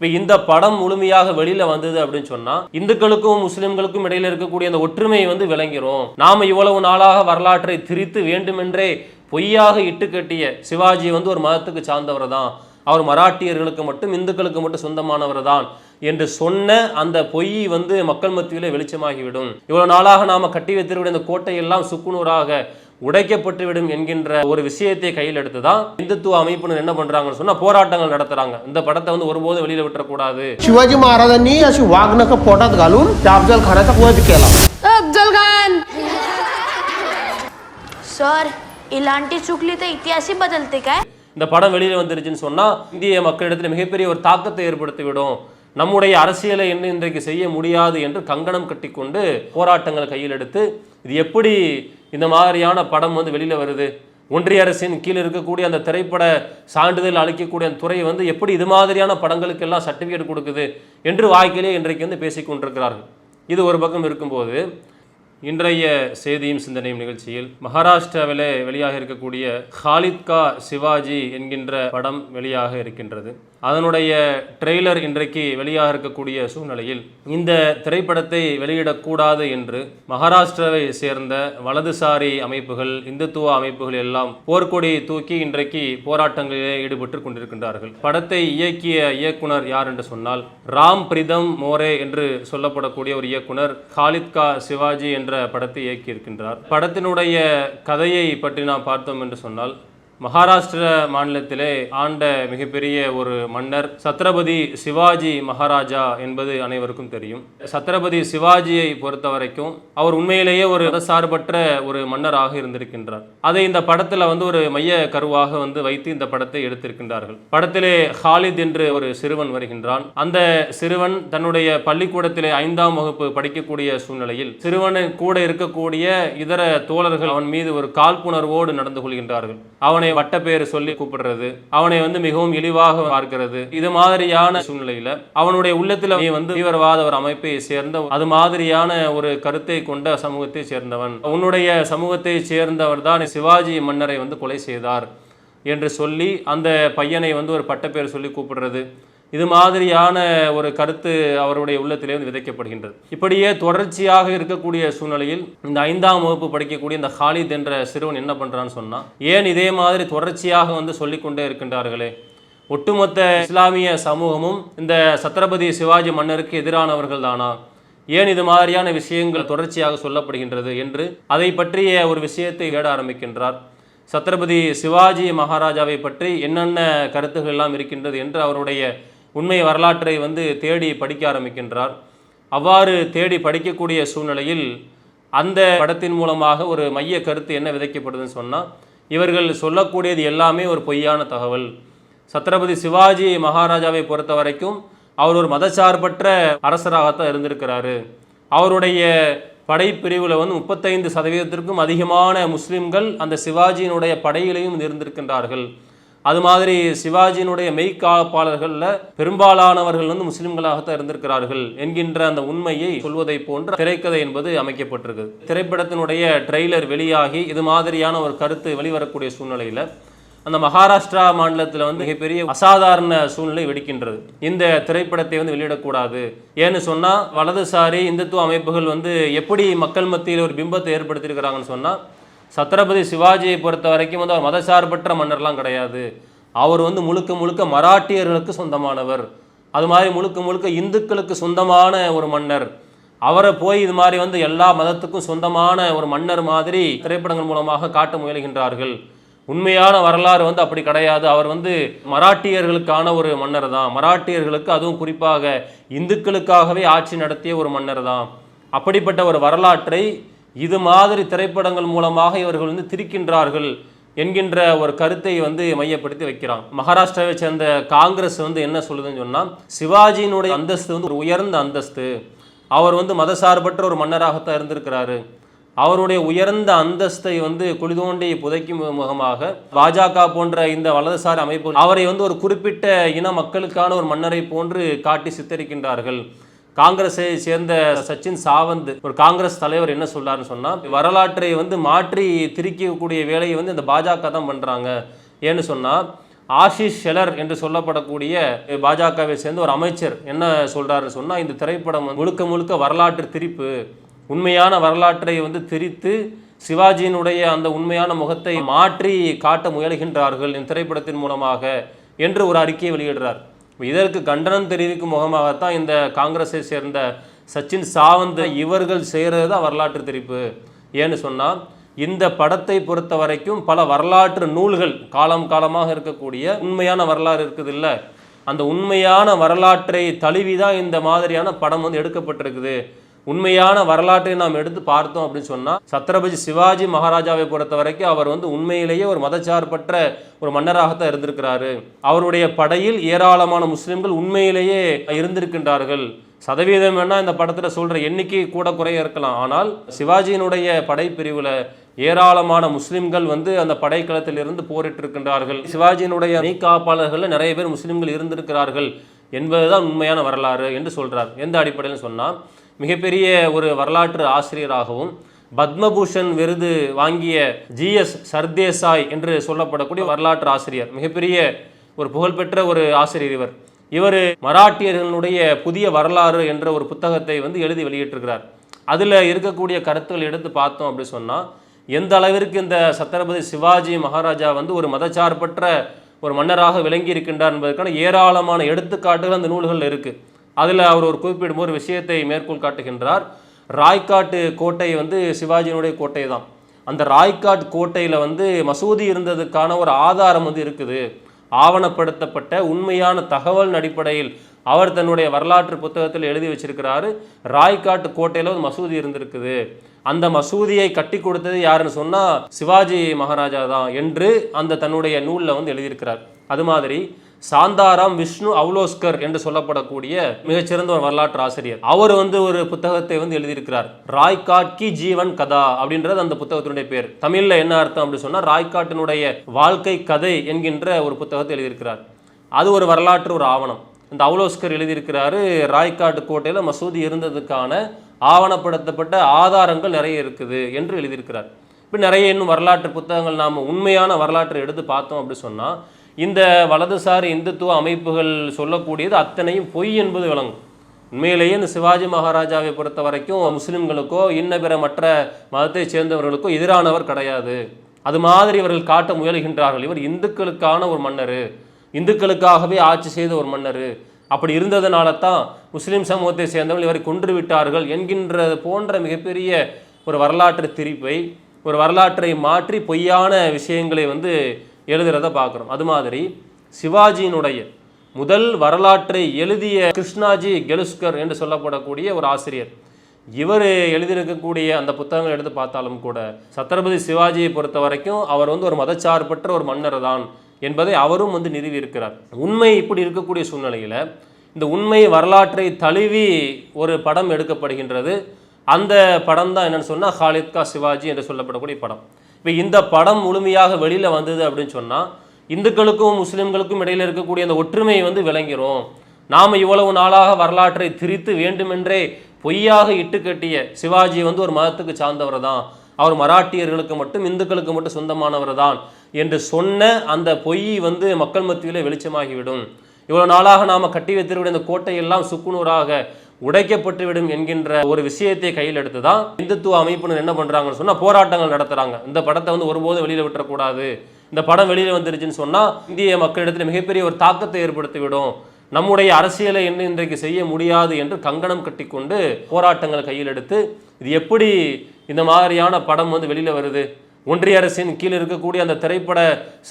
இப்போ இந்த படம் முழுமையாக வெளியில வந்தது அப்படின்னு சொன்னா இந்துக்களுக்கும் முஸ்லிம்களுக்கும் இடையில இருக்கக்கூடிய அந்த ஒற்றுமை வந்து விளங்கிரும். நாம இவ்வளவு நாளாக வரலாற்றை திரித்து வேண்டுமென்றே பொய்யாக இட்டுக்கட்டிய சிவாஜி வந்து ஒரு மதத்துக்கு சார்ந்தவர் தான் அவர் மராட்டியர்களுக்கு மட்டும் இந்துக்களுக்கு மட்டும் சொந்தமானவர் தான் என்று சொன்ன அந்த பொய் வந்து மக்கள் மத்தியிலே வெளிச்சமாகிவிடும். இவ்வளவு நாளாக நாம கட்டி வைத்திருக்கிற இந்த கோட்டையெல்லாம் சுக்குநூறாக உடைக்கப்பட்டுவிடும் என்கின்ற ஒரு விஷயத்தை கையில் எடுத்து தான் இந்துத்துவ அமைப்பினர் என்ன பண்றாங்கன்னு சொன்னா போராட்டங்கள் நடத்துறாங்க இந்த படத்தை வந்து ஒருபோதும் வெளியில விட்டுறக்கூடாது शिवाजी महाराजांनी अशी वाघनखं पोटात घालून त्या अफजल खानाचा वध केला अफजल खान सर इलांटी चुकली तर इतिहासही बदलते काय இந்த படம் வெளியில வந்துருச்சுன்னு சொன்னா இந்திய மக்களிடத்தில் மிகப்பெரிய ஒரு தாக்கத்தை ஏற்படுத்திவிடும் நம்முடைய அரசியலை என்ன இன்றைக்கு செய்ய முடியாது என்று கங்கணம் கட்டிக்கொண்டு போராட்டங்களை கையில் எடுத்து இது எப்படி இந்த மாதிரியான படம் வந்து வெளியில் வருது? ஒன்றிய அரசின் கீழ் இருக்கக்கூடிய அந்த திரைப்பட சான்றிதழ் அளிக்கக்கூடிய அந்த துறை வந்து எப்படி இது மாதிரியான படங்களுக்கெல்லாம் சர்டிஃபிகேட் கொடுக்குது? என்று வாய்க்கிலே இன்றைக்கு வந்து பேசிக்கொண்டிருக்கிறார்கள். இது ஒரு பக்கம் இருக்கும்போது இன்றைய செய்தியும் சிந்தனையும் நிகழ்ச்சியில் மகாராஷ்டிராவிலே வெளியாக இருக்கக்கூடிய ஹாலித் கா சிவாஜி என்கின்ற படம் வெளியாக இருக்கின்றது. அதனுடைய ட்ரெய்லர் இன்றைக்கு வெளியாக இருக்கக்கூடிய சூழ்நிலையில் இந்த திரைப்படத்தை வெளியிடக்கூடாது என்று மகாராஷ்டிராவை சேர்ந்த வலதுசாரி அமைப்புகள் இந்துத்துவ அமைப்புகள் எல்லாம் போர்க்கொடி தூக்கி இன்றைக்கு போராட்டங்களிலே ஈடுபட்டு கொண்டிருக்கின்றார்கள். படத்தை இயக்கிய இயக்குனர் யார் என்று சொன்னால் ராம் பிரிதம் மோரே என்று சொல்லப்படக்கூடிய ஒரு இயக்குனர் ஹாலித் கா சிவாஜி என்ற படத்தை இயக்கியிருக்கின்றார். படத்தினுடைய கதையை பற்றி நாம் பார்த்தோம் என்று சொன்னால் மகாராஷ்டிர மாநிலத்திலே ஆண்ட மிகப்பெரிய ஒரு மன்னர் சத்ரபதி சிவாஜி மகாராஜா என்பது அனைவருக்கும் தெரியும். சத்ரபதி சிவாஜியை பொறுத்த வரைக்கும் அவர் உண்மையிலேயே ஒரு மதசார்பற்ற ஒரு மன்னராக இருந்திருக்கின்றார். அதை இந்த படத்தில் வந்து ஒரு மைய கருவாக வந்து வைத்து இந்த படத்தை எடுத்திருக்கின்றார்கள். படத்திலே ஹாலித் என்று ஒரு சிறுவன் வருகின்றான். அந்த சிறுவன் தன்னுடைய பள்ளிக்கூடத்திலே ஐந்தாம் வகுப்பு படிக்கக்கூடிய சூழ்நிலையில் சிறுவனு கூட இருக்கக்கூடிய இதர தோழர்கள் அவன் மீது ஒரு காழ்ப்புணர்வோடு நடந்து கொள்கின்றார்கள். அவனை வட்டப்பேர் சொல்லி கூப்பிடுறது அவனை வந்து மிகவும் இழிவாக பார்க்கிறது. இது மாதிரியான சூழ்நிலையில அவனுடைய உள்ளத்துல நீ வந்து தீவிரவாத ஒரு அமைப்பை சேர்ந்த அது மாதிரியான ஒரு கருத்தை கொண்ட சமூகத்தை சேர்ந்தவன். உன்னுடைய சமூகத்தை சேர்ந்தவர் தான் சிவாஜி மன்னரை வந்து கொலை செய்தார் என்று சொல்லி அந்த பையனை வந்து ஒரு பட்டப்பேர் சொல்லி கூப்பிடுறது. இது மாதிரியான ஒரு கருத்து அவருடைய உள்ளத்திலே வந்து விதைக்கப்படுகின்றது. இப்படியே தொடர்ச்சியாக இருக்கக்கூடிய சூழ்நிலையில் இந்த ஐந்தாம் வகுப்பு படிக்கக்கூடிய இந்த ஹாலித் என்ற சிறுவன் என்ன பண்ணுறான்னு சொன்னால் ஏன் இதே மாதிரி தொடர்ச்சியாக வந்து சொல்லிக்கொண்டே இருக்கின்றார்களே? ஒட்டுமொத்த இஸ்லாமிய சமூகமும் இந்த சத்ரபதி சிவாஜி மன்னருக்கு எதிரானவர்கள் தானா? ஏன் இது மாதிரியான விஷயங்கள் தொடர்ச்சியாக சொல்லப்படுகின்றது என்று அதை பற்றிய ஒரு விஷயத்தை தேட ஆரம்பிக்கின்றார். சத்ரபதி சிவாஜி மகாராஜாவை பற்றி என்னென்ன கருத்துகள் எல்லாம் இருக்கின்றது என்று அவருடைய உண்மை வரலாற்றை வந்து தேடி படிக்க ஆரம்பிக்கின்றார். அவ்வாறு தேடி படிக்கக்கூடிய சூழ்நிலையில் அந்த படத்தின் மூலமாக ஒரு மைய கருத்து என்ன விதைக்கப்படுதுன்னு சொன்னால் இவர்கள் சொல்லக்கூடியது எல்லாமே ஒரு பொய்யான தகவல். சத்ரபதி சிவாஜி மகாராஜாவை பொறுத்த வரைக்கும் அவர் ஒரு மதச்சார்பற்ற அரசராகத்தான் இருந்திருக்கிறாரு. அவருடைய படைப்பிரிவில் வந்து முப்பத்தைந்து சதவீதத்திற்கும் அதிகமான முஸ்லீம்கள் அந்த சிவாஜியினுடைய படையிலையும் இருந்திருக்கின்றார்கள். அது மாதிரி சிவாஜியினுடைய மெய்காப்பாளர்களில் பெரும்பாலானவர்கள் வந்து முஸ்லிம்களாகத்தான் இருந்திருக்கிறார்கள் என்கின்ற அந்த உண்மையை சொல்வதை போன்ற திரைக்கதை என்பது அமைக்கப்பட்டிருக்குது திரைப்படத்தினுடைய ட்ரெய்லர் வெளியாகி இது மாதிரியான ஒரு கருத்து வெளிவரக்கூடிய சூழ்நிலையில் அந்த மகாராஷ்டிரா மாநிலத்தில் வந்து மிகப்பெரிய அசாதாரண சூழ்நிலை வெடிக்கின்றது. இந்த திரைப்படத்தை வந்து வெளியிடக்கூடாது. ஏன்னு சொன்னால் வலதுசாரி இந்துத்துவ அமைப்புகள் வந்து எப்படி மக்கள் மத்தியில் ஒரு பிம்பத்தை ஏற்படுத்தியிருக்கிறாங்கன்னு சொன்னால் சத்ரபதி சிவாஜியை பொறுத்த வரைக்கும் வந்து அவர் மதசார்பற்ற மன்னர்லாம் கிடையாது. அவர் வந்து முழுக்க முழுக்க மராட்டியர்களுக்கு சொந்தமானவர். அது மாதிரி முழுக்க முழுக்க இந்துக்களுக்கு சொந்தமான ஒரு மன்னர். அவரை போய் இது மாதிரி வந்து எல்லா மதத்துக்கும் சொந்தமான ஒரு மன்னர் மாதிரி திரைப்படங்கள் மூலமாக காட்ட முயல்கின்றார்கள். உண்மையான வரலாறு வந்து அப்படி கிடையாது. அவர் வந்து மராட்டியர்களுக்கான ஒரு மன்னர் தான். மராட்டியர்களுக்கு அதுவும் குறிப்பாக இந்துக்களுக்காகவே ஆட்சி நடத்திய ஒரு மன்னர் தான். அப்படிப்பட்ட ஒரு வரலாற்றை இது மாதிரி திரைப்படங்கள் மூலமாக இவர்கள் வந்து திரிக்கின்றார்கள் என்கின்ற ஒரு கருத்தை வந்து மையப்படுத்தி வைக்கிறான். மகாராஷ்டிராவை சேர்ந்த காங்கிரஸ் வந்து என்ன சொல்லுதுன்னு சொன்னால் சிவாஜியினுடைய அந்தஸ்து வந்து ஒரு உயர்ந்த அந்தஸ்து. அவர் வந்து மதசார்பற்ற ஒரு மன்னராகத்தான் இருந்திருக்கிறாரு. அவருடைய உயர்ந்த அந்தஸ்தை வந்து குளிதோண்டி புதைக்கும் முகமாக பாஜக போன்ற இந்த வலதுசாரி அமைப்பு அவரை வந்து ஒரு குறிப்பிட்ட இன மக்களுக்கான ஒரு மன்னரை போன்று காட்டி சித்தரிக்கின்றார்கள். காங்கிரஸை சேர்ந்த சச்சின் சாவந்த் ஒரு காங்கிரஸ் தலைவர் என்ன சொல்றாருன்னு சொன்னா வரலாற்றை வந்து மாற்றி திரிக்கக்கூடிய வேலையை வந்து இந்த பாஜக தான் பண்றாங்க. ஏன்னு சொன்னா ஆஷிஷ் ஷெலர் என்று சொல்லப்படக்கூடிய பாஜகவை சேர்ந்த ஒரு அமைச்சர் என்ன சொல்றாருன்னு சொன்னா இந்த திரைப்படம் முழுக்க முழுக்க வரலாற்று திரிப்பு. உண்மையான வரலாற்றை வந்து திரித்து சிவாஜியினுடைய அந்த உண்மையான முகத்தை மாற்றி காட்ட முயலுகின்றார்கள் இந்த திரைப்படத்தின் மூலமாக என்று ஒரு அறிக்கையை வெளியிடுறார். இதற்கு கண்டனம் தெரிவிக்கும் முகமாகத்தான் இந்த காங்கிரஸை சேர்ந்த சச்சின் சாவந்த் இவர்கள் செய்கிறது தான் வரலாற்று திரிப்பு. ஏன்னு சொன்னால் இந்த படத்தை பொறுத்த வரைக்கும் பல வரலாற்று நூல்கள் காலம் காலமாக இருக்கக்கூடிய உண்மையான வரலாறு இருக்குது இல்லை அந்த உண்மையான வரலாற்றை தழுவி தான் இந்த மாதிரியான படம் வந்து எடுக்கப்பட்டிருக்குது. உண்மையான வரலாற்றை நாம் எடுத்து பார்த்தோம் அப்படின்னு சொன்னால் சத்ரபதி சிவாஜி மகாராஜாவை பொறுத்த வரைக்கும் அவர் வந்து உண்மையிலேயே ஒரு மதச்சார்பற்ற ஒரு மன்னராகத்தான் இருந்திருக்கிறாரு. அவருடைய படையில் ஏராளமான முஸ்லிம்கள் உண்மையிலேயே இருந்திருக்கின்றார்கள். சதவீதம் வேணால் இந்த படத்தில் சொல்கிற எண்ணிக்கை கூட குறைய இருக்கலாம். ஆனால் சிவாஜியினுடைய படைப்பிரிவில் ஏராளமான முஸ்லிம்கள் வந்து அந்த படைக்களத்தில் இருந்து போரிட்டு இருக்கின்றார்கள் சிவாஜியினுடைய மெய்காப்பாளர்கள் நிறைய பேர் முஸ்லிம்கள் இருந்திருக்கிறார்கள். என்பதுதான் உண்மையான வரலாறு என்று சொல்கிறார் எந்த அடிப்படையில் சொன்னால் மிகப்பெரிய ஒரு வரலாற்று ஆசிரியராகவும் பத்மபூஷன் விருது வாங்கிய ஜிஎஸ் சர்தேசாய் என்று சொல்லப்படக்கூடிய வரலாற்று ஆசிரியர் மிகப்பெரிய ஒரு புகழ்பெற்ற ஒரு ஆசிரியர் இவர். இவர் மராட்டியர்களுடைய புதிய வரலாறு என்ற ஒரு புத்தகத்தை வந்து எழுதி வெளியிட்டிருக்கிறார். அதில் இருக்கக்கூடிய கருத்துக்கள் எடுத்து பார்த்தோம் அப்படி சொன்னால் எந்த அளவிற்கு இந்த சத்ரபதி சிவாஜி மகாராஜா வந்து ஒரு மதச்சார்பற்ற ஒரு மன்னராக விளங்கி இருக்கின்றார் என்பதற்கான ஏராளமான எடுத்துக்காட்டுகள் அந்த நூல்களில் இருக்குது அதில் அவர் ஒரு குறிப்பிடும் ஒரு விஷயத்தை மேற்கோள் காட்டுகின்றார். ராய்காட்டு கோட்டை வந்து சிவாஜியினுடைய கோட்டை தான். அந்த ராய்காட் கோட்டையில் வந்து மசூதி இருந்ததுக்கான ஒரு ஆதாரம் வந்து இருக்குது. ஆவணப்படுத்தப்பட்ட உண்மையான தகவல் அடிப்படையில் அவர் தன்னுடைய வரலாற்று புத்தகத்தில் எழுதி வச்சிருக்கிறாரு ராய்காட்டு கோட்டையில் ஒரு மசூதி இருந்திருக்குது. அந்த மசூதியை கட்டி கொடுத்தது யாருன்னு சொன்னால் சிவாஜி மகாராஜா தான் என்று அந்த தன்னுடைய நூலில் வந்து எழுதியிருக்கிறார். அது மாதிரி சாந்தாராம் விஷ்ணு அவுலோஸ்கர் என்று சொல்லப்படக்கூடிய மிகச்சிறந்த ஒரு வரலாற்று ஆசிரியர். அவர் வந்து ஒரு புத்தகத்தை வந்து எழுதியிருக்கிறார். ராய்காட் கி ஜீவன் கதா அப்படின்றது அந்த புத்தகத்தினுடைய பேர். தமிழில் என்ன அர்த்தம் அப்படின்னு சொன்னால் ராய்காட்டினுடைய வாழ்க்கை கதை என்கின்ற ஒரு புத்தகத்தை எழுதியிருக்கிறார். அது ஒரு வரலாற்று ஒரு ஆவணம். இந்த அவுலோஸ்கர் எழுதியிருக்கிறாரு ராய்காட் கோட்டையில் மசூதி இருந்ததுக்கான ஆவணப்படுத்தப்பட்ட ஆதாரங்கள் நிறைய இருக்குது என்று எழுதியிருக்கிறார். இப்போ நிறைய இன்னும் வரலாற்று புத்தகங்கள் நாம் உண்மையான வரலாற்றை எடுத்து பார்த்தோம் அப்படி சொன்னால் இந்த வலதுசாரி இந்துத்துவ அமைப்புகள் சொல்லக்கூடியது அத்தனையும் பொய் என்பது விளங்கும். உண்மையிலேயே இந்த சிவாஜி மகாராஜாவை பொறுத்த வரைக்கும் முஸ்லிம்களுக்கோ இன்ன பிற மற்ற மதத்தைச் சேர்ந்தவர்களுக்கோ எதிரானவர் கிடையாது. அது மாதிரி இவர்கள் காட்ட முயல்கின்றார்கள். இவர் இந்துக்களுக்கான ஒரு மன்னர். இந்துக்களுக்காகவே ஆட்சி செய்த ஒரு மன்னர். அப்படி இருந்ததுனால தான் முஸ்லீம் சமூகத்தை சேர்ந்தவர்கள் இவரை கொன்று விட்டார்கள் என்கின்றது போன்ற மிகப்பெரிய ஒரு வரலாற்று திரிப்பை ஒரு வரலாற்றை மாற்றி பொய்யான விஷயங்களை வந்து எழுதுறத பார்க்குறோம். அது மாதிரி சிவாஜியினுடைய முதல் வரலாற்றை எழுதிய கிருஷ்ணாஜி கெலுஸ்கர் என்று சொல்லப்படக்கூடிய ஒரு ஆசிரியர். இவர் எழுதியிருக்கக்கூடிய அந்த புத்தகங்கள் எடுத்து பார்த்தாலும் கூட சத்ரபதி சிவாஜியை பொறுத்த வரைக்கும் அவர் வந்து ஒரு மதச்சார்பற்ற ஒரு மன்னர் தான் என்பதை அவரும் வந்து நிறுவியிருக்கிறார். உண்மை இப்படி இருக்கக்கூடிய சூழ்நிலையில் இந்த உண்மை வரலாற்றை தழுவி ஒரு படம் எடுக்கப்படுகின்றது. அந்த படம் தான் என்னென்னு சொன்னால் ஹாலித் கா சிவாஜி என்று சொல்லப்படக்கூடிய படம். இப்போ இந்த படம் முழுமையாக வெளியில் வந்தது அப்படின்னு சொன்னால் இந்துக்களுக்கும் முஸ்லீம்களுக்கும் இடையில் இருக்கக்கூடிய அந்த ஒற்றுமை வந்து விளங்கிரும். நாம் இவ்வளவு நாளாக வரலாற்றை திரித்து வேண்டுமென்றே பொய்யாக இட்டுக்கட்டிய சிவாஜி வந்து ஒரு மதத்துக்கு சார்ந்தவர் தான் அவர் மராட்டியர்களுக்கு மட்டும் இந்துக்களுக்கு மட்டும் சொந்தமானவர் தான் என்று சொன்ன அந்த பொய் வந்து மக்கள் மத்தியிலே வெளிச்சமாகிவிடும். இவ்வளோ நாளாக நாம் கட்டி வைத்திருக்கிற இந்த கோட்டையெல்லாம் சுக்குநூறாக உடைக்கப்பட்டுவிடும் என்கின்ற ஒரு விஷயத்தை கையில் எடுத்து தான் இந்துத்துவ அமைப்பினர் என்ன பண்ணுறாங்கன்னு சொன்னால் போராட்டங்கள் நடத்துகிறாங்க இந்த படத்தை வந்து ஒருபோதும் வெளியில் விட்டுறக்கூடாது. இந்த படம் வெளியில் வந்துருச்சுன்னு சொன்னால் இந்திய மக்களிடத்தில் மிகப்பெரிய ஒரு தாக்கத்தை ஏற்படுத்திவிடும். நம்முடைய அரசியலை என்ன இன்றைக்கு செய்ய முடியாது என்று கங்கணம் கட்டிக்கொண்டு போராட்டங்கள் கையில் எடுத்து இது எப்படி இந்த மாதிரியான படம் வந்து வெளியில் வருது? ஒன்றிய அரசின் கீழ் இருக்கக்கூடிய அந்த திரைப்பட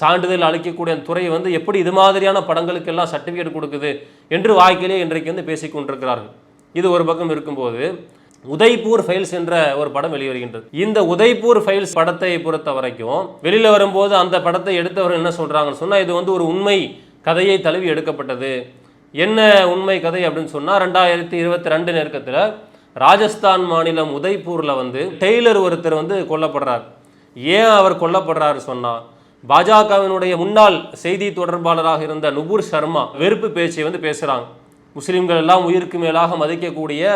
சான்றிதழ் அளிக்கக்கூடிய அந்த துறை வந்து எப்படி இது மாதிரியான படங்களுக்கெல்லாம் சர்டிஃபிகேட் கொடுக்குது என்று வாய்க்கிலே இன்றைக்கு வந்து பேசிக் கொண்டிருக்கிறார்கள். இது ஒரு பக்கம் இருக்கும்போது உதய்பூர் ஃபைல்ஸ் என்ற ஒரு படம் வெளிவருகின்றது. இந்த உதய்பூர் ஃபைல்ஸ் படத்தை பொறுத்த வரைக்கும் வெளியில் வரும்போது அந்த படத்தை எடுத்தவர்கள் என்ன சொல்கிறாங்கன்னு சொன்னால் இது வந்து ஒரு உண்மை கதையை தழுவி எடுக்கப்பட்டது. என்ன உண்மை கதை அப்படின்னு சொன்னால் ரெண்டாயிரத்தி இருபத்தி ரெண்டு நெருக்கத்தில் ராஜஸ்தான் மாநிலம் உதய்பூரில் வந்து டெய்லர் ஒருத்தர் வந்து கொல்லப்படுறார். ஏன் அவர் கொல்லப்படுறாரு சொன்னா பாஜகவினுடைய முன்னாள் செய்தி தொடர்பாளராக இருந்த நுபுர் சர்மா வெறுப்பு பேச்சை வந்து பேசுறாங்க. முஸ்லீம்கள் எல்லாம் உயிருக்கு மேலாக மதிக்கக்கூடிய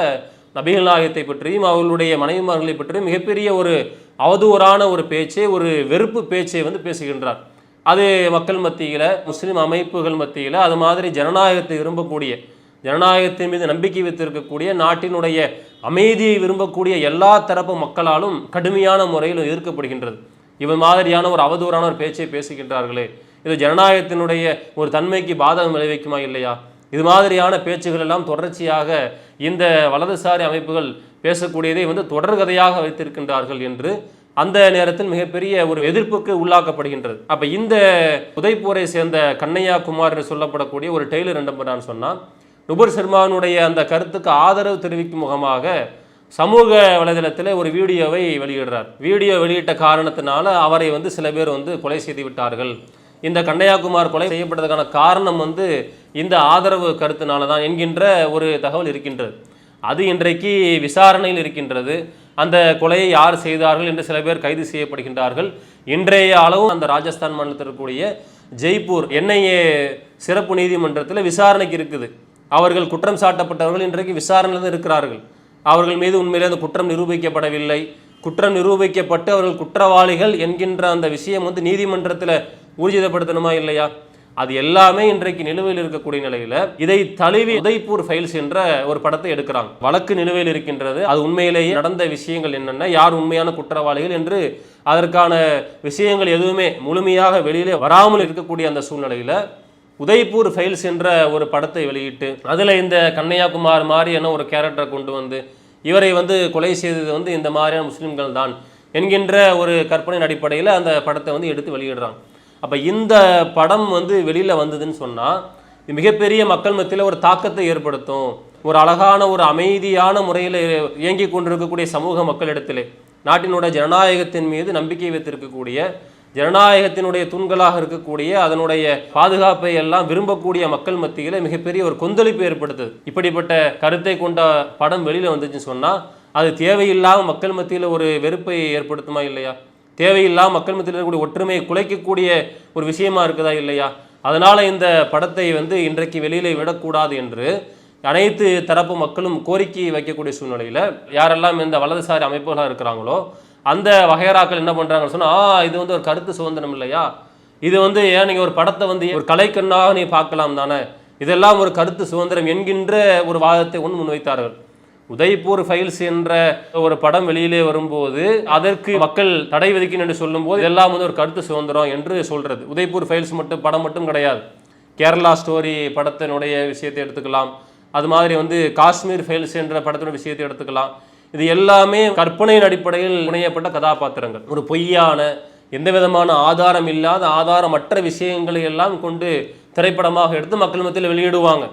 நபிகள் நாயகத்தை பற்றியும் அவர்களுடைய மனைவிமார்களை பற்றியும் மிகப்பெரிய ஒரு அவதூறான ஒரு பேச்சை ஒரு வெறுப்பு பேச்சை வந்து பேசுகின்றார். அது மக்கள் மத்தியில் முஸ்லீம் அமைப்புகள் மத்தியில் அது மாதிரி ஜனநாயகத்தை விரும்பக்கூடிய ஜனநாயகத்தின் மீது நம்பிக்கை வைத்திருக்கக்கூடிய நாட்டினுடைய அமைதியை விரும்பக்கூடிய எல்லா தரப்பு மக்களாலும் கடுமையான முறையில் எதிர்க்கப்படுகின்றது. இவன் மாதிரியான ஒரு அவதூறான ஒரு பேச்சை பேசுகின்றார்களே. இது ஜனநாயகத்தினுடைய ஒரு தன்மைக்கு பாதகம் விளைவிக்குமா இல்லையா? இது மாதிரியான பேச்சுகள் எல்லாம் தொடர்ச்சியாக இந்த வலதுசாரி அமைப்புகள் பேசக்கூடியதை வந்து தொடர்கதையாக வைத்திருக்கின்றார்கள் என்று அந்த நேரத்தில் மிகப்பெரிய ஒரு எதிர்ப்புக்கு உள்ளாக்கப்படுகின்றது. அப்போ இந்த உதய்பூரை சேர்ந்த கண்ணையா குமார் என்று சொல்லப்படக்கூடிய ஒரு டெய்லர் என்ன பண்ணான்னு சொன்னா நுபுர் சர்மானுடைய அந்த கருத்துக்கு ஆதரவு தெரிவிக்கும் முகமாக சமூக வலைதளத்தில் ஒரு வீடியோவை வெளியிடுறார். வீடியோ வெளியிட்ட காரணத்தினால அவரை வந்து சில பேர் வந்து கொலை செய்து விட்டார்கள். இந்த கண்ணையாகுமார் கொலை செய்யப்பட்டதுக்கான காரணம் வந்து இந்த ஆதரவு கருத்தினால தான் என்கின்ற ஒரு தகவல் இருக்கின்றது. அது இன்றைக்கு விசாரணையில் இருக்கின்றது. அந்த கொலையை யார் செய்தார்கள் என்று சில பேர் கைது செய்யப்படுகின்றார்கள். இன்றைய அளவும் அந்த ராஜஸ்தான் மாநிலத்தில் இருக்கக்கூடிய ஜெய்ப்பூர் என்ஐஏ சிறப்பு நீதிமன்றத்தில் விசாரணைக்கு இருக்குது. அவர்கள் குற்றம் சாட்டப்பட்டவர்கள் இன்றைக்கு விசாரணையில் இருக்கிறார்கள். அவர்கள் மீது உண்மையிலே அந்த குற்றம் நிரூபிக்கப்படவில்லை. குற்றம் நிரூபிக்கப்பட்டு அவர்கள் குற்றவாளிகள் என்கின்ற அந்த விஷயம் வந்து நீதிமன்றத்தில் ஊர்ஜிதப்படுத்தணுமா இல்லையா? அது எல்லாமே இன்றைக்கு நிலுவையில் இருக்கக்கூடிய நிலையில் இதை தழுவி உதய்பூர் ஃபைல்ஸ் என்ற ஒரு படத்தை எடுக்கிறாங்க. வழக்கு நிலுவையில் இருக்கின்றது. அது உண்மையிலேயே நடந்த விஷயங்கள் என்னென்ன யார் உண்மையான குற்றவாளிகள் என்று அதற்கான விஷயங்கள் எதுவுமே முழுமையாக வெளியிலே வராமல் இருக்கக்கூடிய அந்த சூழ்நிலையில் உதய்பூர் ஃபைல்ஸ் என்ற ஒரு படத்தை வெளியிட்டு அதில் இந்த கண்ணையாகுமார் மாதிரியான ஒரு கேரக்டரை கொண்டு வந்து இவரை வந்து கொலை செய்தது வந்து இந்த மாதிரியான முஸ்லீம்கள் தான் என்கின்ற ஒரு கற்பனையின் அடிப்படையில் அந்த படத்தை வந்து எடுத்து வெளியிடுறாங்க. அப்போ இந்த படம் வந்து வெளியில் வந்ததுன்னு சொன்னால் மிகப்பெரிய மக்கள் மத்தியில் ஒரு தாக்கத்தை ஏற்படுத்தும். ஒரு அழகான ஒரு அமைதியான முறையில் இயங்கி கொண்டிருக்கக்கூடிய சமூக மக்களிடத்திலே நாட்டினோட ஜனநாயகத்தின் மீது நம்பிக்கை வைத்திருக்கக்கூடிய ஜனநாயகத்தினுடைய தூண்களாக இருக்கக்கூடிய அதனுடைய பாதுகாப்பை எல்லாம் விரும்பக்கூடிய மக்கள் மத்தியில் மிகப்பெரிய ஒரு கொந்தளிப்பு ஏற்படுத்துது. இப்படிப்பட்ட கருத்தை கொண்ட படம் வெளியில் வந்துச்சுன்னு சொன்னால் அது தேவையில்லாமல் மக்கள் மத்தியில் ஒரு வெறுப்பை ஏற்படுத்துமா இல்லையா? தேவையில்லாமல் மக்கள் மத்தியில் இருக்கக்கூடிய ஒற்றுமையை குலைக்கக்கூடிய ஒரு விஷயமா இருக்குதா இல்லையா? அதனால் இந்த படத்தை வந்து இன்றைக்கு வெளியில் விடக்கூடாது என்று அனைத்து தரப்பு மக்களும் கோரிக்கை வைக்கக்கூடிய சூழ்நிலையில் யாரெல்லாம் இந்த வலதுசாரி அமைப்புகளாக இருக்கிறாங்களோ அந்த வகையராக்கள் என்ன பண்ணுறாங்கன்னு சொன்னால் ஆ இது வந்து ஒரு கருத்து சுதந்திரம் இல்லையா? இது வந்து ஏன் நீங்கள் ஒரு படத்தை வந்து ஒரு கலைக்கண்ணாக நீ பார்க்கலாம் தானே? இதெல்லாம் ஒரு கருத்து சுதந்திரம் என்கின்ற ஒரு வாதத்தை ஒன்று முன்வைத்தார்கள். உதய்பூர் ஃபைல்ஸ் என்ற ஒரு படம் வெளியிலே வரும்போது அதற்கு மக்கள் தடை விதிக்கணும் என்று சொல்லும்போது இதெல்லாம் வந்து ஒரு கருத்து சுதந்திரம் என்று சொல்கிறது உதய்பூர் ஃபைல்ஸ் மட்டும் படம் மட்டும் கிடையாது. கேரளா ஸ்டோரி படத்தினுடைய விஷயத்தை எடுத்துக்கலாம். அது மாதிரி வந்து காஷ்மீர் ஃபைல்ஸ் என்ற படத்தினுடைய விஷயத்தை எடுத்துக்கலாம். இது எல்லாமே கற்பனையின் அடிப்படையில் புனையப்பட்ட கதாபாத்திரங்கள். ஒரு பொய்யான எந்த விதமான ஆதாரம் இல்லாத ஆதாரமற்ற விஷயங்களை எல்லாம் கொண்டு திரைப்படமாக எடுத்து மக்கள் மத்தியில் வெளியிடுவாங்க.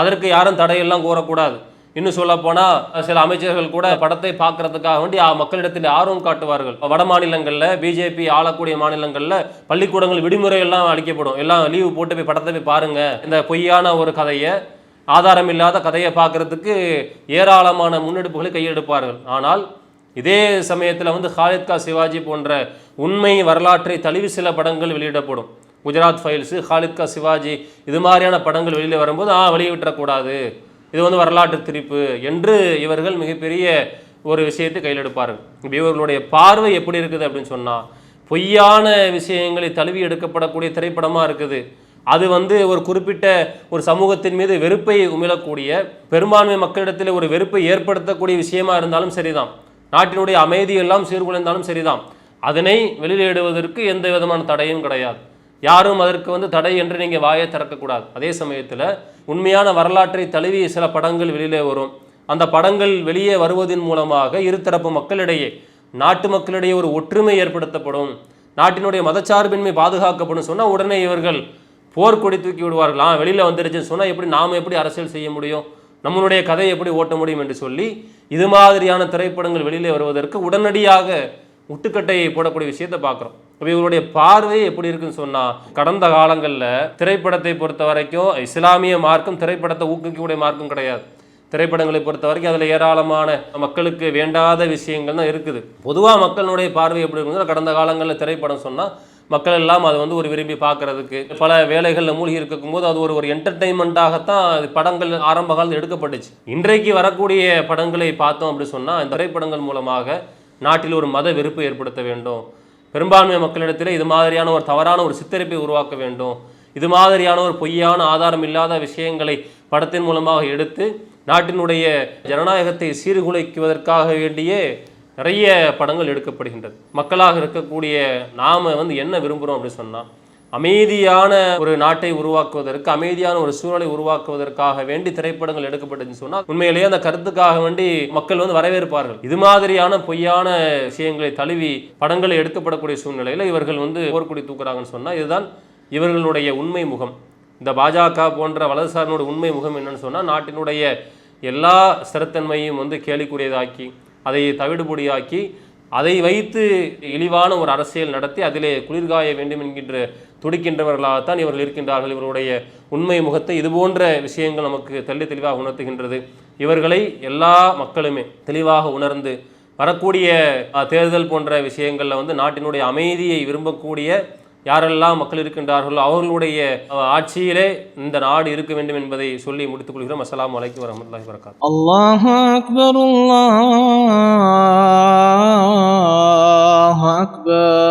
அதற்கு யாரும் தடையெல்லாம் கூறக்கூடாது இன்னும் சொல்லப்போனால் சில அமைச்சர்கள் கூட படத்தை பார்க்கறதுக்காக வேண்டி மக்களிடத்தில் ஆர்வம் காட்டுவார்கள். வட மாநிலங்களில் பிஜேபி ஆளக்கூடிய மாநிலங்களில் பள்ளிக்கூடங்கள் விடுமுறை எல்லாம் அளிக்கப்படும். எல்லாம் லீவு போட்டு போய் படத்தை போய் பாருங்கள் இந்த பொய்யான ஒரு கதையை ஆதாரம் இல்லாத கதையை பார்க்கறதுக்கு ஏராளமான முன்னெடுப்புகளை கையெடுப்பார்கள். ஆனால் இதே சமயத்தில் வந்து ஹாலித் கா சிவாஜி போன்ற உண்மை வரலாற்றை தழுவி சில படங்கள் வெளியிடப்படும். குஜராத் ஃபைல்ஸு ஹாலித் கா சிவாஜி இது மாதிரியான படங்கள் வெளியில் வரும்போது ஆ வெளியிட்டக்கூடாது இது வந்து வரலாற்று திரிப்பு என்று இவர்கள் மிகப்பெரிய ஒரு விஷயத்தை கையில் எடுப்பார்கள் இப்போ இவர்களுடைய பார்வை எப்படி இருக்குது அப்படின்னு சொன்னால் பொய்யான விஷயங்களை தழுவி எடுக்கப்படக்கூடிய திரைப்படமாக இருக்குது. அது வந்து ஒரு குறிப்பிட்ட ஒரு சமூகத்தின் மீது வெறுப்பை உமிழக்கூடிய பெரும்பான்மை மக்களிடத்தில் ஒரு வெறுப்பை ஏற்படுத்தக்கூடிய விஷயமா இருந்தாலும் சரிதான். நாட்டினுடைய அமைதி எல்லாம் சீர்குலைந்தாலும் சரிதான். அதனை வெளியிடுவதற்கு எந்த விதமான தடையும் கிடையாது. யாரும் அதற்கு வந்து தடை என்று நீங்கள் வாயை திறக்கக்கூடாது அதே சமயத்தில் உண்மையான வரலாற்றை தழுவி சில படங்கள் வெளியிலே வரும். அந்த படங்கள் வெளியே வருவதன் மூலமாக இருதரப்பு மக்களிடையே நாட்டு மக்களிடையே ஒரு ஒற்றுமை ஏற்படுத்தப்படும். நாட்டினுடைய மதச்சார்பின்மை பாதுகாக்கப்படும் சொன்னால் உடனே இவர்கள் போர்க்கொடி தூக்கி விடுவார்கள்? ஆ வெளியில் வந்துருச்சுன்னு சொன்னால் எப்படி நாம் எப்படி அரசியல் செய்ய முடியும்? நம்மளுடைய கதையை எப்படி ஓட்ட முடியும் என்று சொல்லி இது மாதிரியான திரைப்படங்கள் வெளியிலே வருவதற்கு உடனடியாக முட்டுக்கட்டையை போடக்கூடிய விஷயத்தை பார்க்குறோம். இப்போ இவருடைய பார்வை எப்படி இருக்குன்னு சொன்னால் கடந்த காலங்களில் திரைப்படத்தை பொறுத்த வரைக்கும் இஸ்லாமிய மார்க்கும் திரைப்படத்தை ஊக்குவிக்கக்கூடிய மார்க்கும் கிடையாது. திரைப்படங்களை பொறுத்த வரைக்கும் அதில் ஏராளமான மக்களுக்கு வேண்டாத விஷயங்கள் தான் இருக்குது. பொதுவாக மக்களுடைய பார்வை எப்படி இருக்குன்னா கடந்த காலங்களில் திரைப்படம் சொன்னால் மக்கள் எல்லாம் அதை வந்து ஒரு விரும்பி பார்க்கறதுக்கு. பல வேலைகளில் மூழ்கி இருக்கும் போது அது ஒரு ஒரு என்டர்டைன்மெண்ட்டாகத்தான் அது படங்கள் ஆரம்ப காலத்தில் எடுக்கப்பட்டுச்சு. இன்றைக்கு வரக்கூடிய படங்களை பார்த்தோம் அப்படி சொன்னால் இந்த திரைப்படங்கள் மூலமாக நாட்டில் ஒரு மத வெறுப்பு ஏற்படுத்த வேண்டும். பெரும்பான்மை மக்களிடத்தில் இது மாதிரியான ஒரு தவறான ஒரு சித்தரிப்பை உருவாக்க வேண்டும். இது மாதிரியான ஒரு பொய்யான ஆதாரம் இல்லாத விஷயங்களை படத்தின் மூலமாக எடுத்து நாட்டினுடைய ஜனநாயகத்தை சீர்குலைக்குவதற்காக வேண்டியே நிறைய படங்கள் எடுக்கப்படுகின்றது. மக்களாக இருக்கக்கூடிய நாம் வந்து என்ன விரும்புகிறோம் அப்படின்னு சொன்னால் அமைதியான ஒரு நாட்டை உருவாக்குவதற்கு அமைதியான ஒரு சூழலை உருவாக்குவதற்காக வேண்டி திரைப்படங்கள் எடுக்கப்பட்டதுன்னு சொன்னால் உண்மையிலேயே அந்த கருத்துக்காக வேண்டி மக்கள் வந்து வரவேற்பார்கள். இது மாதிரியான பொய்யான விஷயங்களை தழுவி படங்களை எடுக்கப்படக்கூடிய சூழ்நிலையில் இவர்கள் வந்து போர்க்குடி தூக்குறாங்கன்னு சொன்னால் இதுதான் இவர்களுடைய உண்மை முகம். இந்த பாஜக போன்ற வலதுசாரினுடைய உண்மை முகம் என்னன்னு சொன்னால் நாட்டினுடைய எல்லா ஸ்திரத்தன்மையும் வந்து கேலிக்குரியதாக்கி அதை தவிடுபொடியாக்கி அதை வைத்து இழிவான ஒரு அரசியல் நடத்தி அதிலே குளிர்காய வேண்டும் என்கின்ற துடிக்கின்றவர்களாகத்தான் இவர்கள் இருக்கின்றார்கள். இவருடைய உண்மை முகத்தை இது போன்ற விஷயங்கள் நமக்கு தெள்ளி தெளிவாக உணர்த்துகின்றது. இவர்களை எல்லா மக்களுமே தெளிவாக உணர்ந்து வரக்கூடிய தேர்தல் போன்ற விஷயங்களில் வந்து நாட்டினுடைய அமைதியை விரும்பக்கூடிய யாரெல்லாம் மக்கள் இருக்கின்றார்களோ அவர்களுடைய ஆட்சியிலே இந்த நாடு இருக்க வேண்டும் என்பதை சொல்லி முடித்துக் கொள்கிறோம். அஸ்லாம் வலைக்கு வரமத்துல்லாஹி வரகாத் அல்லாஹ் அக்பர் அல்லாஹ் அக்பர்.